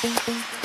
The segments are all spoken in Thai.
Música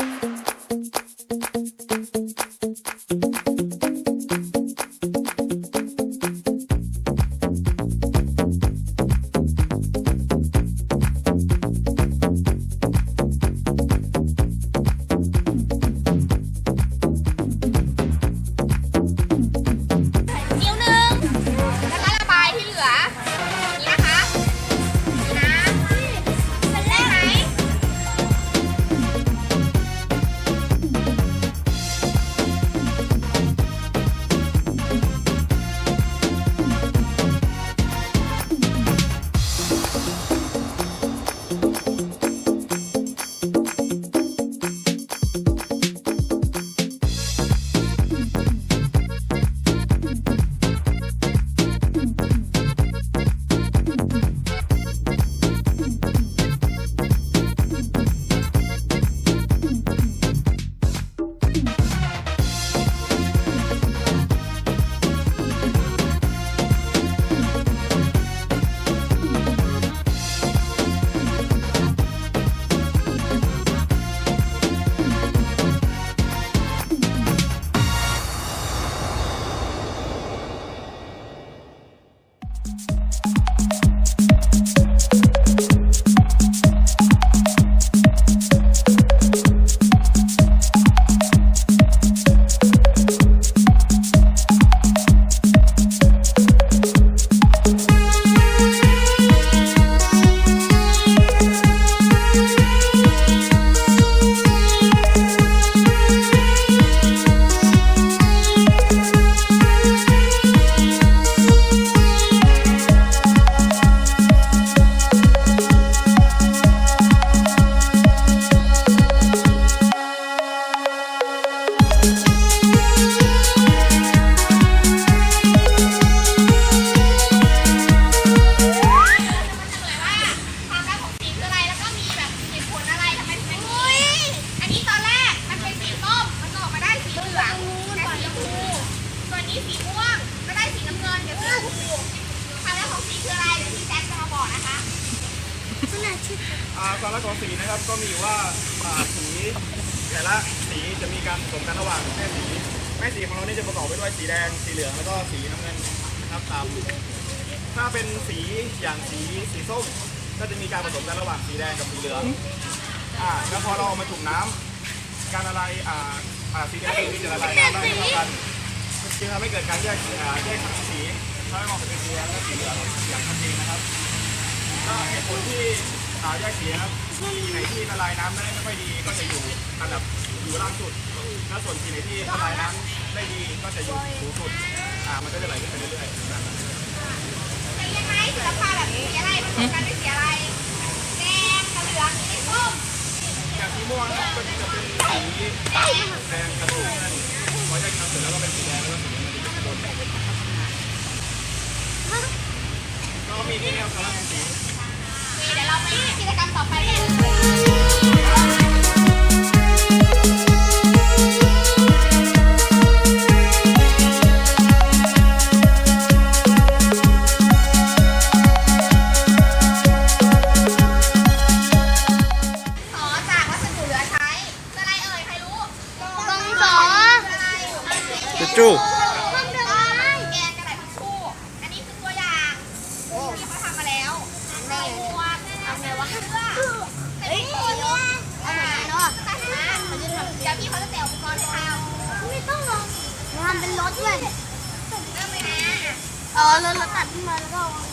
อ่าควารักของสีนะครับก็มีอยู่ว่าอ่าสีแต่ละสีจะมีการผสมกันระหว่างแม่สีแม่สีของเรานี่จะประกอบไปด้วยสีแดงสีเหลืองแล้วก็สีน้ำเงินนะครับตามถ้าเป็นสีอย่างสีสีส้มก็จะมีการผสมกันระหว่างสีแดงกับสีเหลืองอ่าแล้วพอเราเอามาจุ่มน้ำการละลายอ่าอ่าสีแดงกับสีเหลืองจะละลายน้ำได้ไม่เท่ากันจึงทำให้เกิดการแยกอ่าแยกสีทำให้มองเป็นสีแดงและสีเหลืองอย่างชัดเจนนะครับ ก็เหตุผลที่อ่าแยกเสีนะครับสีไหนที่ละลายน้ำได้ไม่ค่อยดีก็จะอยู่อันดับอยู่ล่างสุดแล้วส่วนสีไหนที่ละลายน้ำได้ดีก็จะอยู่สูงสุดอ่ามันก็จะไหลขึ้นไปเรื่อยๆแบบนั้นเป็นยังไงศิลปะแบบสีอะไรผสมกันเป็นสีอะไรแดงกับเหลืองสีส้มอย่างสีม่วงนะครับก็จะเป็นสีแดงกระดูกนั่นพอแยกน้ำเสร็จแล้วก็เป็นสีแดงแล้วก็สีเหลืองมันจะอยู่ข้างบนก็มีที่แนวทางของสี เดี๋ยวเราไปกิจกรรมต่อไปกันเลยขอจากวัสดุเหลือใช้อะไรเอ่ย ใครรู้ กองสออะไรจุจูำเป็นรถด้วยเริ่มเลยนะเออแล้วเราตัดขึ้นมาแล้วก็เอา